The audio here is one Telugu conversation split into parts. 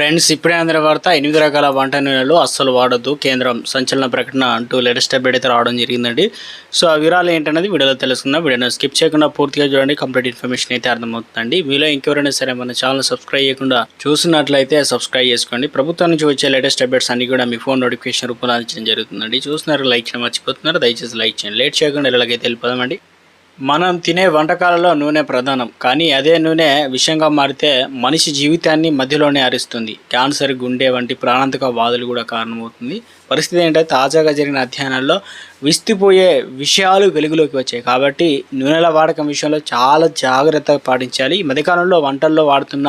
ఫ్రెండ్స్ ఇప్పుడే అందరి వార్త ఎనిమిది రకాల వంట నూనెలు అస్సలు వాడద్దు. కేంద్రం సంచలన ప్రకటన అంటూ లేటెస్ట్ అప్డేట్ అయితే రావడం జరిగిందండి. సో ఆ వివరాలు ఏంటనేది వీడియోలో తెలుసుకుందాం. వీడియోని స్కిప్ చేయకుండా పూర్తిగా చూడండి. కంప్లీట్ ఇన్ఫర్మేషన్ అయితే అర్థమవుతుందండి. మీలో ఇంకెవరైనా సరే మన ఛానల్ సబ్స్క్రైబ్ చేయకుండా చూసినట్లయితే సబ్స్క్రైబ్ చేసుకోండి. ప్రభుత్వం నుంచి వచ్చే లేటెస్ట్ అప్డేట్స్ అన్ని కూడా మీ ఫోన్ నోటిఫికేషన్ రూపంలో అందించడం జరుగుతుందండి. చూస్తున్నారు లైక్ చేయడం మర్చిపోతున్నారు. దయచేసి లైక్ చేయండి. లేట్ చేయకుండా ఎలాగైతే వెళ్ళిపోదామండి. మనం తినే వంటకాలలో నూనె ప్రధానం కానీ అదే నూనె విషయంగా మారితే మనిషి జీవితాన్ని మధ్యలోనే అరిస్తుంది. క్యాన్సర్ గుండె వంటి ప్రాణాంతక బాధలు కూడా కారణమవుతుంది. పరిస్థితి ఏంటంటే తాజాగా జరిగిన అధ్యయనాల్లో విస్తుపోయే విషయాలు వెలుగులోకి వచ్చాయి. కాబట్టి నూనెల వాడకం విషయంలో చాలా జాగ్రత్త పాటించాలి. ఈ మధ్యకాలంలో వంటల్లో వాడుతున్న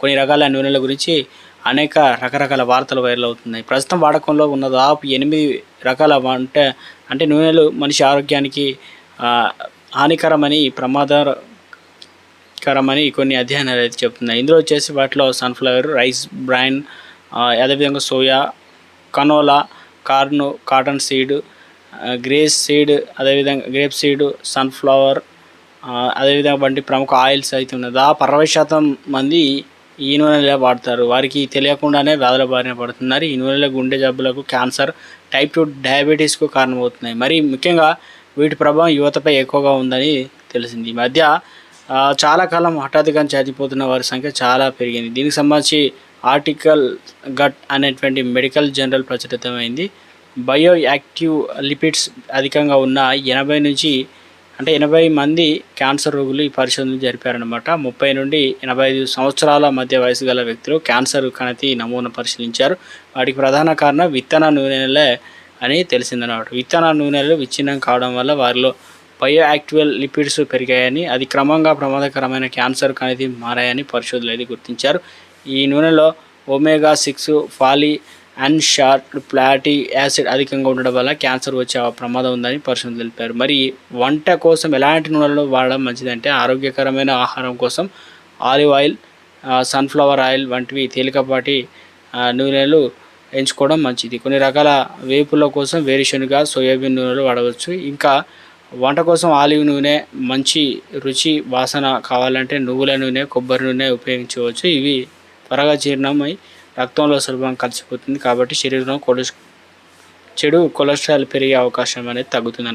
కొన్ని రకాల నూనెల గురించి అనేక రకరకాల వార్తలు వైరల్ అవుతున్నాయి. ప్రస్తుతం వాడకంలో ఉన్న దాదాపు ఎనిమిది రకాల వంట అంటే నూనెలు మనిషి ఆరోగ్యానికి హానికరమని ప్రమాదకరమని కొన్ని అధ్యయనాలు అయితే చెప్తున్నాయి. ఇందులో వచ్చేసి వాటిలో సన్ఫ్లవర్ రైస్ బ్రైన్ అదేవిధంగా soya canola corn cotton seed grape seed అదేవిధంగా గ్రేప్ సీడ్ సన్ఫ్లవర్ అదేవిధంగా వంటి ప్రముఖ ఆయిల్స్ అయితే ఉన్నాయి. దాదాపు అరవై శాతం మంది ఈ నూనెలే వాడతారు. వారికి తెలియకుండానే వ్యాధుల బారిన పడుతున్నారు. ఈ నూనెల గుండె జబ్బులకు క్యాన్సర్ టైప్ టూ డయాబెటీస్కు కారణమవుతున్నాయి. మరి ముఖ్యంగా వీటి ప్రభావం యువతపై ఎక్కువగా ఉందని తెలిసింది. ఈ మధ్య చాలా కాలం హఠాత్తుగా చనిపోతున్న వారి సంఖ్య చాలా పెరిగింది. దీనికి సంబంధించి ఆర్టికల్ గట్ అనేటువంటి మెడికల్ జర్నల్ ప్రచురితమైంది. బయో యాక్టివ్ లిపిడ్స్ అధికంగా ఉన్న ఎనభై నుంచి అంటే ఎనభై మంది క్యాన్సర్ రోగులు ఈ పరిశోధనలు జరిపారనమాట ముప్పై నుండి ఎనభై ఐదు సంవత్సరాల మధ్య వయసు గల వ్యక్తులు క్యాన్సర్ కణతి నమూనా పరిశీలించారు. వాటికి ప్రధాన కారణం విత్తన నూనెలే అని తెలిసిందన్నమాట. విత్తనాల నూనెలు విచ్ఛిన్నం కావడం వల్ల వారిలో బయో యాక్టివల్ లిపిడ్స్ పెరిగాయని అది క్రమంగా ప్రమాదకరమైన క్యాన్సర్ అనేది మారాయని పరిశోధనలు అయితే గుర్తించారు. ఈ నూనెలో omega six fatty and short fatty acid అధికంగా ఉండడం వల్ల క్యాన్సర్ వచ్చే ప్రమాదం ఉందని పరిశోధనలు తెలిపారు. మరి వంట కోసం ఎలాంటి నూనెలు వాడడం మంచిదంటే ఆరోగ్యకరమైన ఆహారం కోసం ఆలివ్ ఆయిల్ సన్ఫ్లవర్ ఆయిల్ వంటివి తేలికపాటి నూనెలు ఎంచుకోవడం మంచిది. కొన్ని రకాల వేపుల కోసం వేరుశనగ సోయాబీన్ నూనెలు వాడవచ్చు. ఇంకా వంట కోసం ఆలివ్ నూనె మంచి రుచి వాసన కావాలంటే నువ్వుల నూనె కొబ్బరి నూనె ఉపయోగించవచ్చు. ఇవి త్వరగా జీర్ణమై రక్తంలో సులభంగా కలిసిపోతుంది కాబట్టి శరీరంలో కొలెస్ చెడు కొలెస్ట్రాల్ పెరిగే అవకాశం అనేది తగ్గుతుంది